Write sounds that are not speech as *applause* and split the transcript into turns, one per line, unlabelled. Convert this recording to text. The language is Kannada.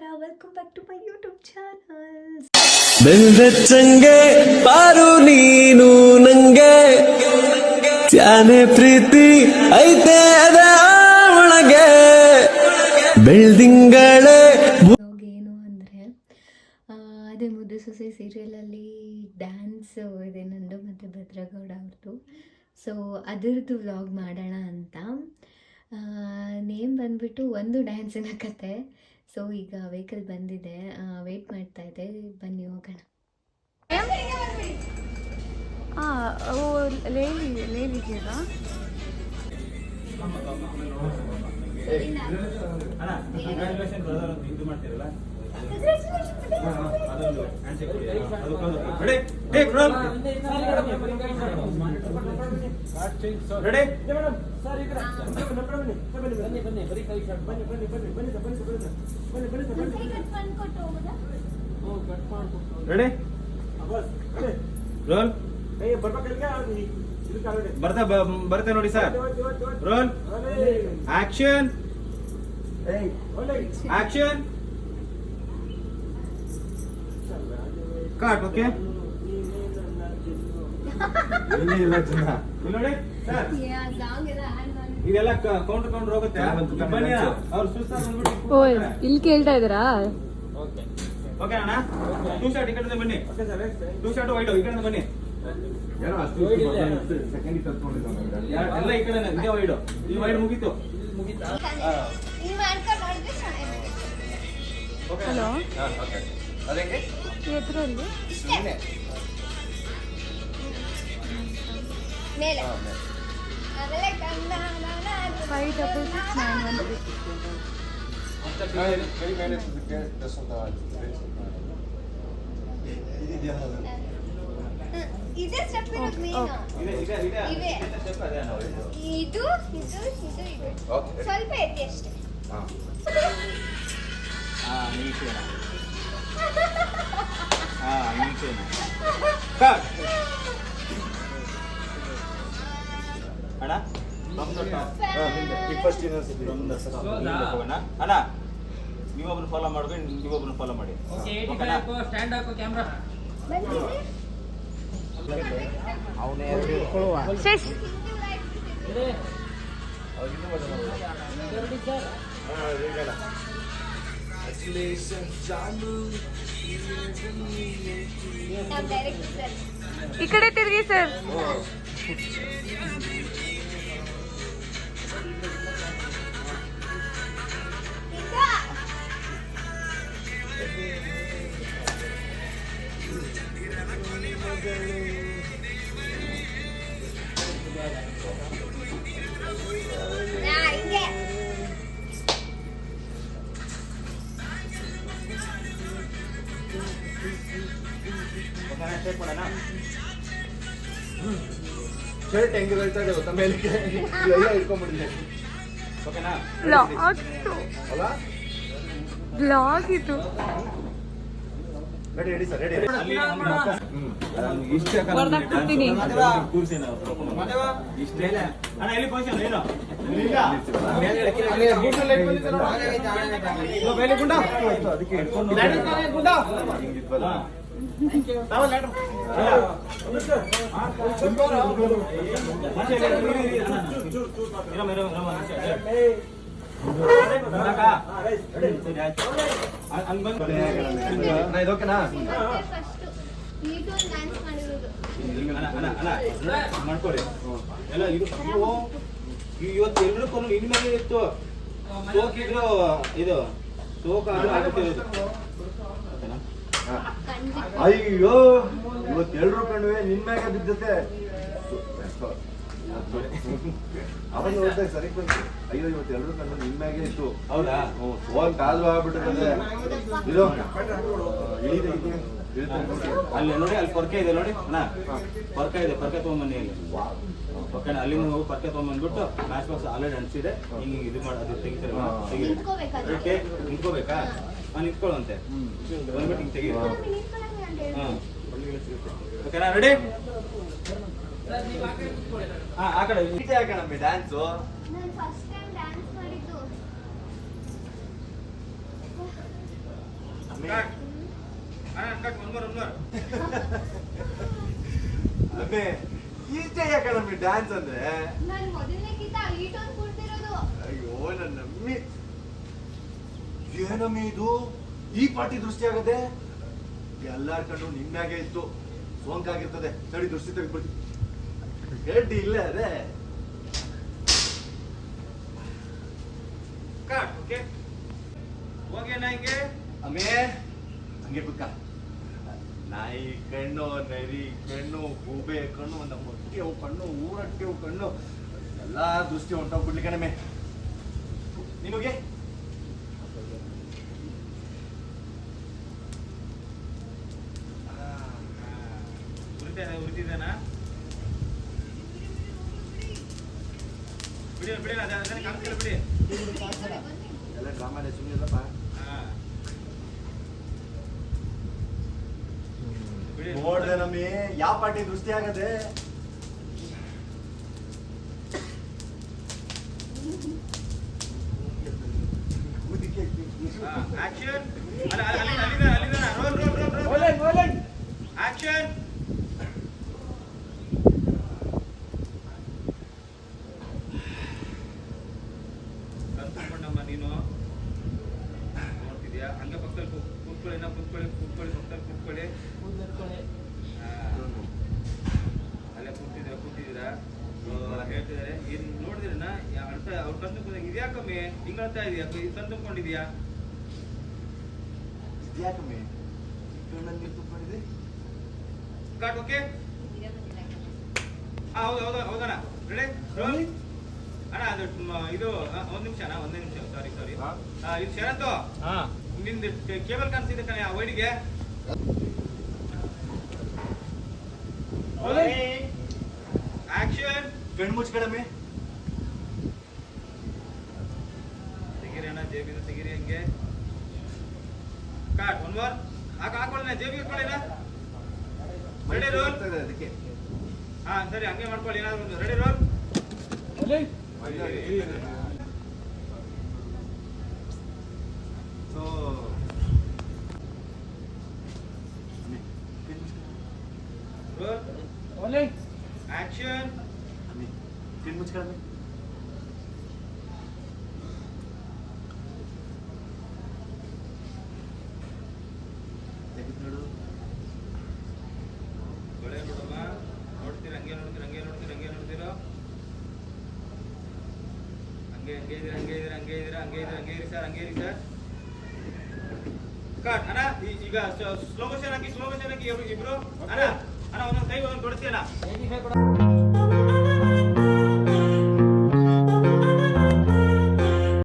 ನಮಸ್ಕಾರ welcome back to my YouTube channel
ಪಾರು ನೀನು ನಂಗೆ. ಚಾನೆ ಪ್ರೀತಿ ಐತೆ ಅದ ಒಳಗೆ. ಬೆಳ್ದಿಂಗಳೇ
ಏನು ಅಂದರೆ ಅದೇ ಮುದ್ದು ಸೊಸೆ ಸೀರಿಯಲಲ್ಲಿ ಡ್ಯಾನ್ಸ್ ಇದೆ ನಂದು ಮತ್ತು ಭದ್ರಗೌಡ ಅವ್ರದ್ದು ಸೊ ಅದರದ್ದು ವ್ಲಾಗ್ ಮಾಡೋಣ ಅಂತ. ನೇಮ್ ಬಂದ್ಬಿಟ್ಟು ಒಂದು ಡ್ಯಾನ್ಸಿನ ಕತೆ. ಸೊ ಈಗ ವೆಹಿಕಲ್ ಬಂದಿದೆ. ವೆಯ್ಟ್ ಮಾಡ್ತಾ ಇದೆ ಬನ್ನಿ ಹೋಗೋಣ.
वो
ರೆಡಿ ರೋಲ್ ಬರ್ತಾ ಬರ್ತಾ ನೋಡಿ sir. Roll action action cut okay ಇಲ್ಲ ಇಲ್ಲ ನೋಡಿ ಸರ್. ಇದೆಲ್ಲ ಕೌಂಟರ್ ಕೌಂಟರ್ ಹೋಗುತ್ತೆ. ಬನ್ನಿ ಅವ್ರು ಸುಸ್ತಾಗಿ ಬಂದ್ಬಿಟ್ಟು
ಇಲ್ಲಿ ಕೇಳ್ತಾ ಇದ್ದೀರಾ?
ಓಕೆ. ಓಕೆ ಅಣ್ಣ? ಟೂ ಶಾರ್ಟ್ ಈ ಕಡೆ ಬನ್ನಿ. ಟೂ ಶಾರ್ಟ್ ವೈಟ್ ಈ ಬನ್ನಿ. ಯಾ- ಎಲ್ಲ ಈ ಕಡೆ ಇದೇ ವೈಡ್ ಈ ವೈಡ್ ಮುಗೀತು. ಓಕೆ.
ಹಲೋ ಎದುರಲ್ಲಿ
ಮೇಲೆ.
Five double six nine one
ಇದೇ ಸ್ಟೆಪ್ ಇರೋದು ಮೇನ್
ಇದೆ ಇದೆ ಇದೆ.
ಇವೆ.
ಸ್ಟೆಪ್ ಅದೇ ನಾವು ಇದು.
ಇದು ಇದು ಇದು. ಇದು ಸ್ವಲ್ಪ ಎತ್ತಿ ಅಷ್ಟೇ.
ಹಾ. ನೀಚೆ ಹಾ ನೀಚೆ *laughs* *laughs* ಅಣ್ಣ ನೀವೊಬ್ರು ಫಾಲೋ ಮಾಡ್ಕೊಂಡು ನೀವೊಬ್ರು ಫಾಲೋ ಮಾಡಿ.
ಶಶ್
ಕ್ಯಾಮ್ರಾ ಅವನೇ ಸರ್.
ಈ ಕಡೆ ತಿರುಗಿ ಸರ್.
ಓಕೆನಾ
ಶರ್ಟ್ ಹೆಂಗೆ ಹೇಳ್ತಾ ಇದೆ ಗೊತ್ತಾ? ಮೇಲೆ ಎಲ್ಲ ಇಟ್ಕೊಂಡ್ಬಿಟ್ಟಿದೆ
ಓಕೆನಾ?
ಬ್ಲಾಗ್
ಅಲ್ಲ?
ಬ್ಲಾಗ್ ಇದು.
ರೆಡಿ ರೆಡಿ ಸರ್ ರೆಡಿ
ಇಷ್ಟ ಅಣ್ಣ ಎಲ್ಲಿ ಪೊಸಿಷನ್ ಏನು
ಅದಕ್ಕೆ ಹಿಡ್ಕೊಂಡು ಹಿಂಗಿದ್ವಲ್ಲ ನಾ ಇದು ಓಕೆನಾ
ಫಸ್ಟ್ ಇದು ಡ್ಯಾನ್ಸ್ ಮಾಡಿರೋದು
ಮಾಡ್ಕೊಡಿ ಎಲ್ಲ ಇದು ಇವು ಇವತ್ತು ಎಲ್ರಿಗೂ ಇನ್ಮೇಲೆ ಮೇಲೆ ಇತ್ತು ಸೋಕಿದ್ರು ಇದು ಸೋಕ ಆಗುತ್ತಿರೋದು ಓಕೆನಾ?
ಅಯ್ಯೋ ಇವತ್ತು ಎಲ್ರು ಕಣ್ವೆ ನಿನ್ ಮ್ಯಾಗ ಬಿದ್ದತೆ. ಅವನ್ ನೋಡ್ತಾ ಸರಿ ಬಂತು ಅಯ್ಯೋ ಇವತ್ತು ಎಲ್ರು ಕಣ್ಣು ನಿನ್ ಮ್ಯಾಗೆ ಇತ್ತು.
ಹೌದಾ?
ಹೋಗ್ ಕಾಲು ಆಗ್ಬಿಟ್ಟಿದೆ ಇದು
ಅಲ್ಲಿ ನೋಡಿ ಅಲ್ಲಿ ಪೊರ್ಕೆ ಇದೆ ನೋಡಿ. ಅಣ್ಣ ಪೊರ್ಕೆ ಇದೆ ಪೊರ್ಕೆ ತೊಗೊಂಬನ್ನಿ ಅಲ್ಲಿ. ಓಕೆನಾ ಅಲ್ಲಿಂದ ಹೋಗಿ ಪೊರ್ಕೆ ತೊಗೊಂಬಂದ್ಬಿಟ್ಟು ಮ್ಯಾಚ್ ಬಾಕ್ಸ್ ಆಲ್ರೆಡಿ ಅನ್ಸಿದೆ ಹಿಂಗೆ ಇದು ಮಾಡಿ ಅದು ತೆಗಿತಾರೆ ನಿಂತ್ಕೋಬೇಕಾ? ನಿಂತ್ಕೊಳ್ಳುವಂತೆ ಬಂದ್ಬಿಟ್ಟು ಹಿಂಗೆ ತೆಗಿ
ನಿಂತ್ಕೊಳ್ಳೋಣ ಅಂತ ಹೇಳಿ.
ಹಾಂ. ಓಕೆನಾ? ರೆಡಿ ಹಾಂ ಆ ಕಡೆ.
ಡ್ಯಾನ್ಸು
ನಾನು ಫಸ್ಟ್ ಟೈಮ್ ಡ್ಯಾನ್ಸ್ ಮಾಡಿದ್ದು.
ಕಟ್ ಅಣ್ಣ cut one more one more
ಅಮ್ಮೆ ಈಚೆ ಯಾಕಣಮ್ಮಿ ಡ್ಯಾನ್ಸ್ ಅಂದ್ರೆ. ಅಯ್ಯೋ ನನ್ನ ಅಮ್ಮಿ. ಏನಮ್ಮಿ ಇದು ಈ ಪಾರ್ಟಿ ದೃಷ್ಟಿ ಆಗದೆ ಎಲ್ಲಾರ ಕಣ್ಣು ನಿನ್ನಾಗೆ ಇತ್ತು. ಸೋಂಕಾಗಿರ್ತದೆ. ಸರಿ ದೃಷ್ಟಿ ತೆಗೆದ್ಬಿಡ್ತಿ ಗಡ್ಡಿ ಇಲ್ಲ ಅದೇ.
Cut okay? ಹೋಗಿ
ಅಮ್ಮೇ ಹಂಗೆ ಕುತ್ಕ ನಾಯಿ ಕಣ್ಣು ನರಿ ಕಣ್ಣು ಗೂಬೆ ಕಣ್ಣು ನಮ್ಮ ಹೊಟ್ಟೆವು ಕಣ್ಣು ಊರಟ್ಟೆವು ಕಣ್ಣು. ಎಲ್ಲಾ ದೃಷ್ಟಿ ಹೊಂಟೋಗ್ಬಿಡ್ಲಿ ಕಣಮೆ ನಿಮಗೆ ಎಲ್ಲ ಡ್ರಾಮಾನೇ ಸುಮ್ಮನಿಲ್ಲಪ್ಪ
ಹಾ ಬಿಡಿ
ನೋಡ್ದೆ ನಮ್ಮಿ ಯಾವ ಪಾರ್ಟಿ ದೃಷ್ಟಿ ಆಗದೆ
ಆಕ್ಷನ್ ಅಲ್ಲ ಅಲ್ಲಿ ಅಲ್ಲಿದ ಅಲ್ಲಿದ roll roll roll roll action confirm ನೀನು ನೋಡ್ತಿದ್ಯಾ ಹಂಗೆ ಪಕ್ಕದಲ್ಲಿ ಕೂ- ಕೂತ್ಕೊಳ್ಳಿ ನಾ ಕೂತ್ಕೊಳ್ಳಿ ಕೂತ್ಕೊಳ್ಳಿ ಪಕ್ಕದಲ್ಲಿ ಕೂತ್ಕೊಳ್ಳಿ ಹಾ. ಅಲ್ಲೇ ಕೂತಿದ್ದೀರಾ ಕೂತಿದ್ದೀರಾ So, ಹೇಳ್ತಿದ್ದಾರೆ ಏನ್ ನೋಡಿದ್ರನ ಅವ್ರು ತಂದು ಇದ್ಯಾ ಕಮ್ಮಿ ಹಿಂಗ್ ಹೇಳ್ತಾ ಇದೆಯಾ ಕಣ್ ತುಂಬ್ಕೊಂಡಿದ್ಯಾ
ಇದ್ಯಾಕಮ್ಮಿ
ಓಕೆ? ಹೌದು ಹೌದು ಹೌದಣ್ಣ ರೆಡಿ ಅಣ್ಣ ಅದು ಇದು ಒಂದ್ ನಿಮಿಷ ಅಣ್ಣ ಒಂದೇ ನಿಮಿಷ. ಸಾರಿ ಸಾರಿ
ಹಾ?
ಇದು ಹಾ. ನಿಂದು ಕೇಬಲ್ ಕಾಣಿಸಿದೆ ಕಣೆ ಆ ವೈಡಿಗೆ. ಆಕ್ಷನ್
ಗಣ್ಮುಚ್ ಮುಚ್ಕಡಮ್ಮಿ
ಜೇಬಿನ ತೆಗೀರಿ ಹಂಗೆ. ಕಾಟ್ ಒನ್ ಮೋರ್ ಹಾಕ ಹಾಕೊಳ್ಳಿ ಜೇಬಿ ಇಟ್ಕೊಳ್ಳಿ ರೆಡಿ ರೋಲ್
ಅದಕ್ಕೆ.
ಹಾ ಸರಿ ಹಂಗೆ ಮಾಡ್ಕೊಳ್ಳಿ ಏನಾದ್ರು ಒಂದು ready roll
so
roll action
ಕಣ್ಣು ಮುಚ್ಕಡಮ್ಮಿ ತೆಗೆದು ನೋಡು
ಒಳ್ಳೆ ನೋಡಮ್ಮ ನೋಡ್ತೀರ ಹಂಗೆ ನೋಡ್ತೀರ ಹಂಗೆ ನೋಡ್ತೀರ ಹಂಗೆ ನೋಡ್ತೀರೋ ಹಂಗೆ ಇದೀರ ಹಂಗೆ ಇದೀರ ಹಂಗೆ ಇದೀರ ಹಂಗೆ ಇದೀರ, ಹಂಗೆ ಇರಿ ಸರ್, ಹಂಗೆ ಇರಿ ಸರ್. ಕಟ್ ಅಣ್ಣ ಈಗ ಸ್ಲೋ ಮೋಷನ್ ಹಾಕಿ ಸ್ಲೋ ಮೋಷನ್ ಹಾಕಿ ಇಬ್ರು. ಅಣ್ಣ ಅಣ್ಣ ಕೈ ಒಂದೊಂದು